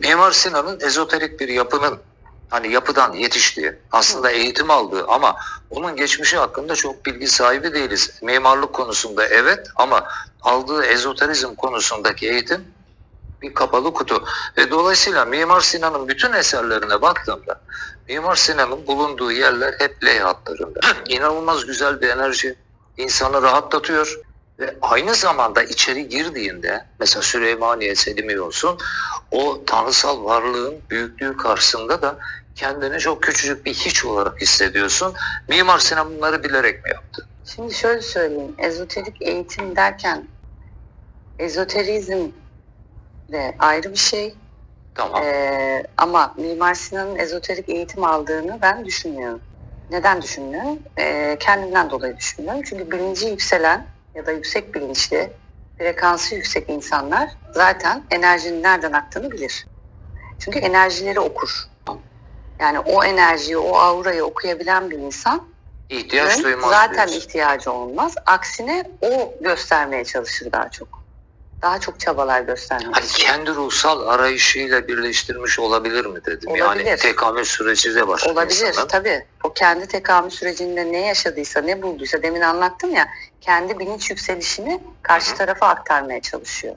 Mimar Sinan'ın ezoterik bir yapının hani yapıdan yetiştiği, aslında eğitim aldığı ama onun geçmişi hakkında çok bilgi sahibi değiliz. Mimarlık konusunda evet ama aldığı ezoterizm konusundaki eğitim bir kapalı kutu. Ve dolayısıyla Mimar Sinan'ın bütün eserlerine baktığımda Mimar Sinan'ın bulunduğu yerler hep L hatlarında. İnanılmaz güzel bir enerji. insanı rahatlatıyor. Ve aynı zamanda içeri girdiğinde mesela Süleymaniye Selimiye olsun o tanrısal varlığın büyüklüğü karşısında da kendini çok küçücük bir hiç olarak hissediyorsun. Mimar Sinan bunları bilerek mi yaptı? Şimdi şöyle söyleyeyim. Ezoterik eğitim derken ezoterizm de ayrı bir şey. Tamam. Ee, ama Mimar Sinan'ın ezoterik eğitim aldığını ben düşünmüyorum. Neden düşünmüyorum? Ee, kendimden dolayı düşünmüyorum. Çünkü bilinci yükselen ya da yüksek bilinçli, frekansı yüksek insanlar zaten enerjinin nereden aktığını bilir. Çünkü enerjileri okur. Yani o enerjiyi, o aurayı okuyabilen bir insan İhtiyaç duymaz zaten diyorsun. ihtiyacı olmaz. Aksine o göstermeye çalışır daha çok. Daha çok çabalar göstermeye Hani kendi ruhsal arayışıyla birleştirmiş olabilir mi dedim. Olabilir. Yani tekamül süreci de var. Olabilir insanın. tabii. O kendi tekamül sürecinde ne yaşadıysa, ne bulduysa demin anlattım ya kendi bilinç yükselişini karşı tarafa aktarmaya çalışıyor.